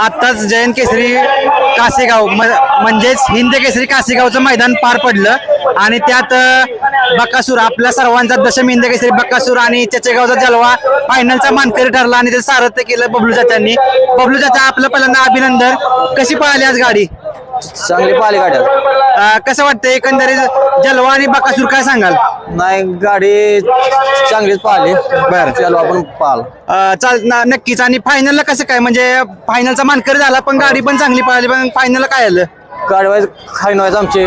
आत्ताच जयंत केसरी कासेगाव म्हणजेच हिंद केसरी कासेगावचं मैदान पार पडलं. आणि त्यात बक्कासूर आपल्या सर्वांचा दशम हिंद केसरी बक्कासूर आणि चचेगावचा जलवा फायनलचा मानकरी ठरला आणि ते सारथ्य केलं बबलू चाचांनी बबलू चाचा आपलं पहिल्यांदा अभिनंदन. कशी पळाली आज गाडी? चांगली पाहिली गाड्या अ, कसं वाटतं एकंदरीत जलवा आणि बकासूर काय सांगाल? नाही गाडी चांगलीच पाहिली बरं. चलो आपण पाल अ, चाल ना- नक्कीच. आणि फायनलला कसं काय? म्हणजे फायनलचा मानकरी झाला पण गाडी पण चांगली पळाली पण फायनलला काय आलं? गाडी वाईज खाई व्हायचं आमचे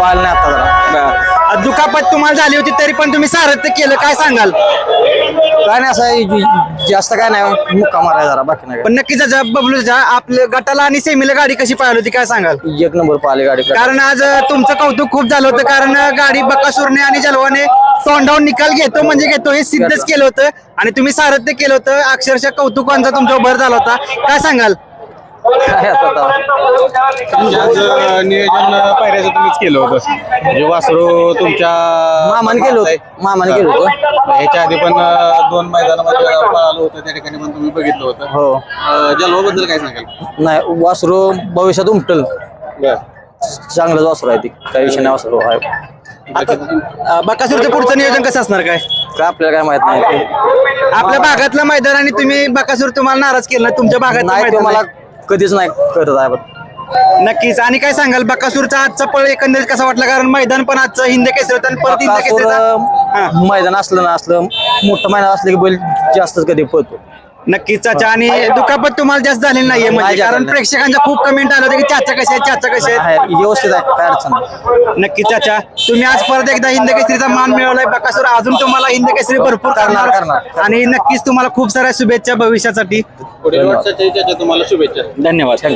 पाहिलं नाही आता जरा. दुखापत तुम्हाला झाली होती तरी पण तुम्ही सारथ्य केलं. काय सांगाल? काय नाही असं ज- जास्त काय नाही मुक्का मारायचा जरा बाकी नाही पण नक्कीच आता बबलूच्या आपल्या गटाला आणि सेमीला गाडी कशी पळाली होती काय सांगाल? काय. एक नंबर पाहिली गाडी. कारण आज तुमचं कौतुक खूप झालं होतं कारण गाडी बकासूरने आणि जलवाने तोंडावून निकाल घेतो म्हणजे घेतो हे सिद्धच केलं होतं. आणि तुम्ही सारथ्य केलं होतं अक्षरशः कौतुकांचा तुमचा भर झाला होता. काय सांगाल? काय आता आता? आज नियोजन पायऱ्याचं तुम्हीच केलं होतं. म्हणजे वासरू तुमच्या मामाने केलं होतं. मामाने केलं होतं. ह्याच्या आधी पण अं, दोन मैदानामध्ये पळालं होतं त्या ठिकाणी पण तुम्ही बघितलं होतं. हो. अं, जलवाबद्दल काय सांगाल? नाही वासरू भविष्यात उमटल. चांगलंच वासरू आहे ती काही विषय नाही वासरू आहे आता अ, बकासूरचं पुढचं नियोजन कसं असणार काय? काय आपल्याला काय माहीत नाही. आपल्या भागातलं मैदान आणि तुम्ही बकासूर तुम्हाला नाराज केलं नाही. तुमच्या नाही ते भागात मला कधीच नाही करत आहे नक्कीच. आणि काय सांगाल बकासूरचा आजचा पळ एकंदरीत कसा वाटला? कारण मैदान पण आजचं हिंद केसरी होतं आणि परत हिंद कासूर, केसरीचा हा. मैदान असलं ना असलं मोठं मैदान असलं की बैल जास्तच कधी पळतो. नक्कीच चाचा आणि दुखापत तुम्हाला जास्त झालेली नाहीये म्हणजे? नाही कारण झालेलं. प्रेक्षकांच्या खूप कमेंट आलं होते की चाचा कसे आहेत चाचा कसे आहेत? आहे व्यवस्थित आहे काय अडचण नाही. नक्कीच चाचा तुम्ही आज परत एकदा हिंद केसरीचा मान मिळवलाय. बकासूर अजून तुम्हाला हिंद केसरी भरपूर करणार, करणार. करणार. आणि नक्कीच तुम्हाला खूप साऱ्या शुभेच्छा भविष्यासाठी. पुढील वर्षाच्या ह्याच्या तुम्हाला शुभेच्छा. धन्यवाद